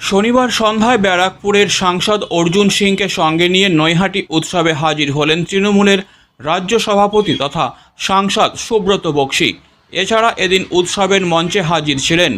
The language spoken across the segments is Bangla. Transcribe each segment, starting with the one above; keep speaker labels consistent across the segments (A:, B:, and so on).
A: শনিবার সন্ধ্যায় ব্যারাকপুরের সাংসদ অর্জুন সিংকে সঙ্গে নিয়ে নৈহাটি উৎসবে হাজির হলেন তৃণমূলের রাজ্য সভাপতি তথা সাংসদ সুব্রত বক্সি। এছাড়া এদিন উৎসবের মঞ্চে হাজির ছিলেন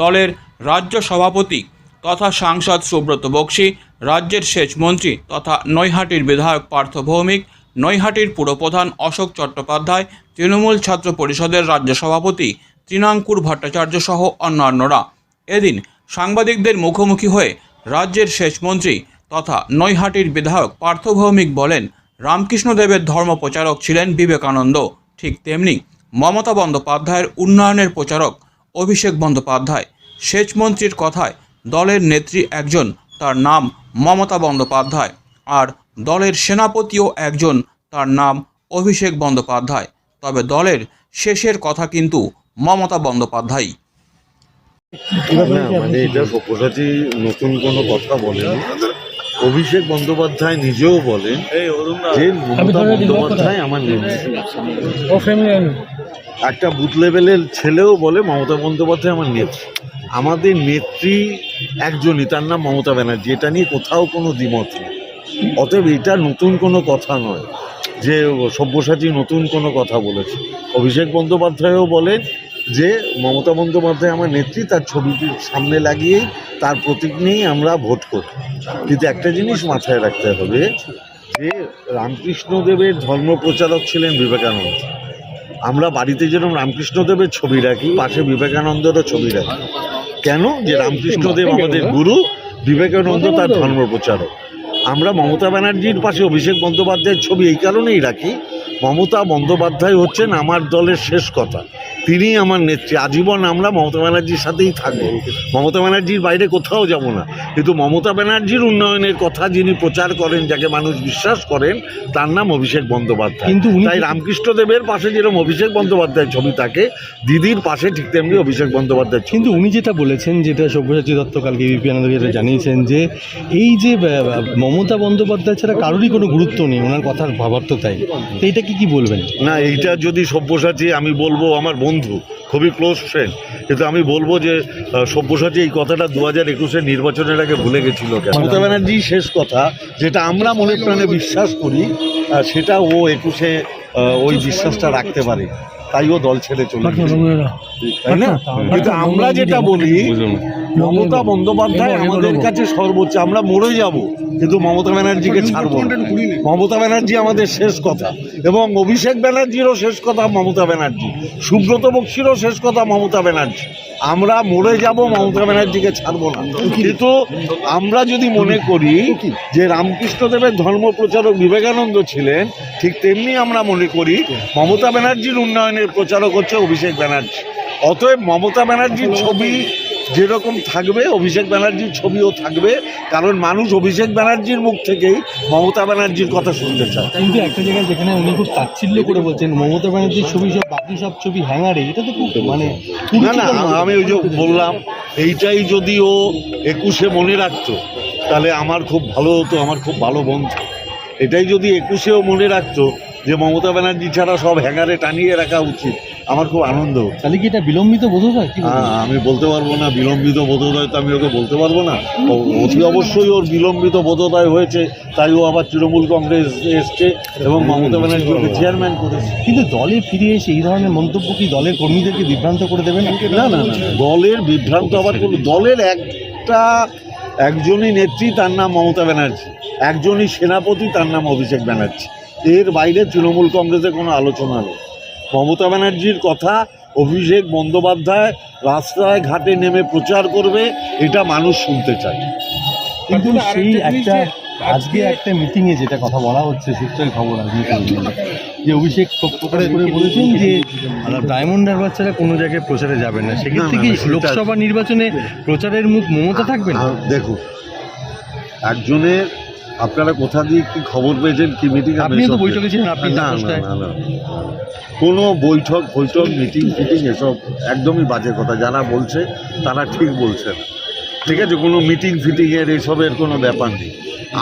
A: দলের রাজ্য সভাপতি তথা সাংসদ সুব্রত বক্সি, রাজ্যের সেচ মন্ত্রী তথা নৈহাটির বিধায়ক পার্থ ভৌমিক, নৈহাটির পুরপ্রধান অশোক চট্টোপাধ্যায়, তৃণমূল ছাত্র পরিষদের রাজ্য সভাপতি তৃণাঙ্কুর ভট্টাচার্য সহ অন্যান্যরা। এদিন সাংবাদিকদের মুখোমুখি হয়ে রাজ্যের সেচমন্ত্রী তথা নৈহাটির বিধায়ক পার্থ ভৌমিক বলেন, রামকৃষ্ণদেবের ধর্ম প্রচারক ছিলেন বিবেকানন্দ। ঠিক তেমনি মমতা বন্দ্যোপাধ্যায়ের উন্নয়নের প্রচারক অভিষেক বন্দ্যোপাধ্যায়। সেচমন্ত্রীর কথায় দলের নেত্রী একজন, তার নাম মমতা বন্দ্যোপাধ্যায়। আর দলের সেনাপতিও একজন, তার নাম অভিষেক বন্দ্যোপাধ্যায়। তবে দলের শেষের কথা কিন্তু মমতা বন্দ্যোপাধ্যায়
B: না মানে এটা সব্যসাচী নতুন কোনো কথা বলেন। অভিষেক বন্দ্যোপাধ্যায় নিজেও বলেন যে মমতা বন্দ্যোপাধ্যায় আমার নেত্রী একটা বুথ লেভেলের ছেলেও বলে মমতা বন্দ্যোপাধ্যায় আমার নেত্রী আমাদের নেত্রী একজনই তার নাম মমতা ব্যানার্জি। এটা নিয়ে কোথাও কোনো দ্বিমত নেই। অতএব এটা নতুন কোনো কথা নয় যে সব্যসাচী নতুন কোনো কথা বলেছে। অভিষেক বন্দ্যোপাধ্যায়ও বলেন যে মমতা বন্দ্যোপাধ্যায় আমার নেত্রী, তার ছবিটির সামনে লাগিয়েই তার প্রতীক নিয়েই আমরা ভোট করি। কিন্তু একটা জিনিস মাথায় রাখতে হবে যে রামকৃষ্ণদেবের ধর্ম প্রচারক ছিলেন বিবেকানন্দ। আমরা বাড়িতে যেরকম রামকৃষ্ণদেবের ছবি রাখি, পাশে বিবেকানন্দেরও ছবি রাখি। কেন? যে রামকৃষ্ণদেব আমাদের গুরু, বিবেকানন্দ তার ধর্ম প্রচারক। আমরা মমতা ব্যানার্জির পাশে অভিষেক বন্দ্যোপাধ্যায়ের ছবি এই কারণেই রাখি, মমতা বন্দ্যোপাধ্যায় হচ্ছেন আমার দলের শেষ কথা। তিনি আমার নেত্রী। আজীবন আমরা মমতা ব্যানার্জির সাথেই থাকব। মমতা ব্যানার্জির বাইরে কোথাও যাব না। কিন্তু মমতা ব্যানার্জির উন্নয়নের কথা যিনি প্রচার করেন যাকে মানুষ বিশ্বাস করেন তার নাম অভিষেক বন্দ্যোপাধ্যায়।
C: কিন্তু
B: তাই রামকৃষ্ণদেবের পাশে যেরকম অভিষেক বন্দ্যোপাধ্যায়ের ছবি থাকে দিদির পাশে ঠিক তেমনি অভিষেক বন্দ্যোপাধ্যায়
C: কিন্তু উনি যেটা বলেছেন যেটা সব্যসাচী দত্ত কালকে বিপি আনন্দ যেটা জানিয়েছেন যে এই যে মমতা বন্দ্যোপাধ্যায় ছাড়া কারোরই কোনো গুরুত্ব নেই ওনার কথার ভাবার্থ তাই। তো এটা কি কি বলবেন?
B: না এইটা যদি সব্যসাচী আমি বলব আমার বন্ধু খুবই ক্লোজ ফ্রেন্ড কিন্তু আমি বলব যে সব্যসাচী এই কথাটা দু হাজার একুশের নির্বাচনের আগে ভুলে গেছিল? মমতা ব্যানার্জি শেষ কথা যেটা আমরা মনে প্রাণে বিশ্বাস করি সেটা ও একুশে ওই বিশ্বাসটা রাখতে পারে। তাই ও দল ছেড়ে চলে গেছে। তাই না? কিন্তু আমরা যেটা বলি মমতা বন্দ্যোপাধ্যায় আমাদের কাছে সর্বোচ্চ আমরা মরে যাব কিন্তু মমতা ব্যানার্জিকে ছাড়বো মমতা ব্যানার্জি আমাদের শেষ কথা এবং অভিষেক ব্যানার্জিরও শেষ কথা মমতা ব্যানার্জি সুব্রত বক্সিরও শেষ কথা মমতা ব্যানার্জি। আমরা মরে যাব মমতা ব্যানার্জিকে ছাড়বো না। কিন্তু আমরা যদি মনে করি যে রামকৃষ্ণদেবের ধর্ম প্রচারক বিবেকানন্দ ছিলেন ঠিক তেমনি আমরা মনে করি মমতা ব্যানার্জির উন্নয়নের প্রচারক হচ্ছে অভিষেক ব্যানার্জি। অতএব মমতা ব্যানার্জির ছবি যেরকম থাকবে অভিষেক ব্যানার্জির ছবিও থাকবে কারণ মানুষ অভিষেক ব্যানার্জির মুখ থেকেই মমতা ব্যানার্জির কথা শুনতে চায়।
C: কিন্তু একটা জায়গায় যেখানে উনি খুব তাচ্ছিল্য করে বলছেন মমতা ব্যানার্জির ছবি সব বাকি সব ছবি হ্যাঙ্গারে এটা তো খুব মানে
B: না না আমি ওই যে বললাম এইটাই যদি ও একুশে মনে রাখতো তাহলে আমার খুব ভালো হতো আমার খুব ভালো বন্ধু। এটাই যদি একুশেও মনে রাখতো যে মমতা ব্যানার্জি ছাড়া সব হ্যাঙ্গারে টানিয়ে রাখা উচিত। আমার খুব আনন্দ।
C: তাহলে কি এটা বিলম্বিত বোধ হয়?
B: আমি বলতে পারব না বিলম্বিত বোধোদয় তো আমি ওকে বলতে পারব না। ও- অতি অবশ্যই ওর বিলম্বিত বোধোদয় হয়েছে তাই ও আবার তৃণমূল কংগ্রেস এসছে এবং মমতা ব্যানার্জি ওকে চেয়ারম্যান করেছে।
C: কিন্তু দলে ফিরে এসে এই ধরনের মন্তব্য কি দলের কর্মীদেরকে বিভ্রান্ত করে দেবে না
B: না না। দলের বিভ্রান্ত আবার কোনো দলের একটা একজনই নেত্রী তার নাম মমতা ব্যানার্জি। একজনই সেনাপতি তার নাম অভিষেক ব্যানার্জি। এর বাইরে তৃণমূল কংগ্রেসে কোনো আলোচনা নেই। মমতা ব্যানার্জির কথা অভিষেক বন্দ্যোপাধ্যায় রাস্তায় ঘাটে নেমে প্রচার করবে এটা মানুষ শুনতে চায়।
C: কিন্তু সেই একটা আজকে একটা মিটিংয়ে যেটা কথা বলা হচ্ছে সূত্রের খবর আজকে যে অভিষেক প্রকাশ করে বলেছেন যে ডায়মন্ড ছাড়া কোনো জায়গায় প্রচারে যাবে না। সেক্ষেত্রে কি লোকসভা নির্বাচনে প্রচারের মুখ মমতা থাকবে না?
B: আ- দেখুন একজনের আপনারা কোথা দিয়ে কি খবর পেয়েছেন? কি মিটিং
C: আপনিও তো বৈঠকে ছিলেন, আপনি
B: না
C: তাপসটায়।
B: না না না। কোনো বৈঠক বৈঠক মিটিং ফিটিং এসব একদমই বাজে কথা। যারা বলছে তারা ঠিক বলছে না। ঠিক আছে কোনো মিটিং ফিটিংয়ের এসবের কোনো ব্যাপার নেই।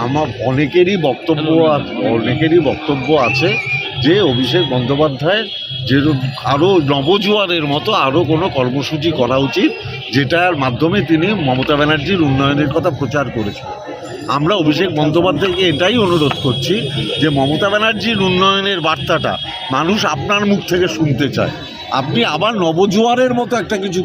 B: আমার অনেকেরই বক্তব্য অনেকেরই বক্তব্য আছে যে অভিষেক বন্দ্যোপাধ্যায়ের যে আরও নবজোয়ারের মতো আরও কোনো কর্মসূচি করা উচিত যেটার মাধ্যমে তিনি মমতা ব্যানার্জির উন্নয়নের কথা প্রচার করেছিলেন। আমরা অভিষেক বন্দ্যোপাধ্যায়কে এটাই অনুরোধ করছি যে মমতা ব্যানার্জির উন্নয়নের বার্তাটা মানুষ আপনার মুখ থেকে শুনতে চায়। আপনি আবার নবজোয়ারের মতো একটা কিছু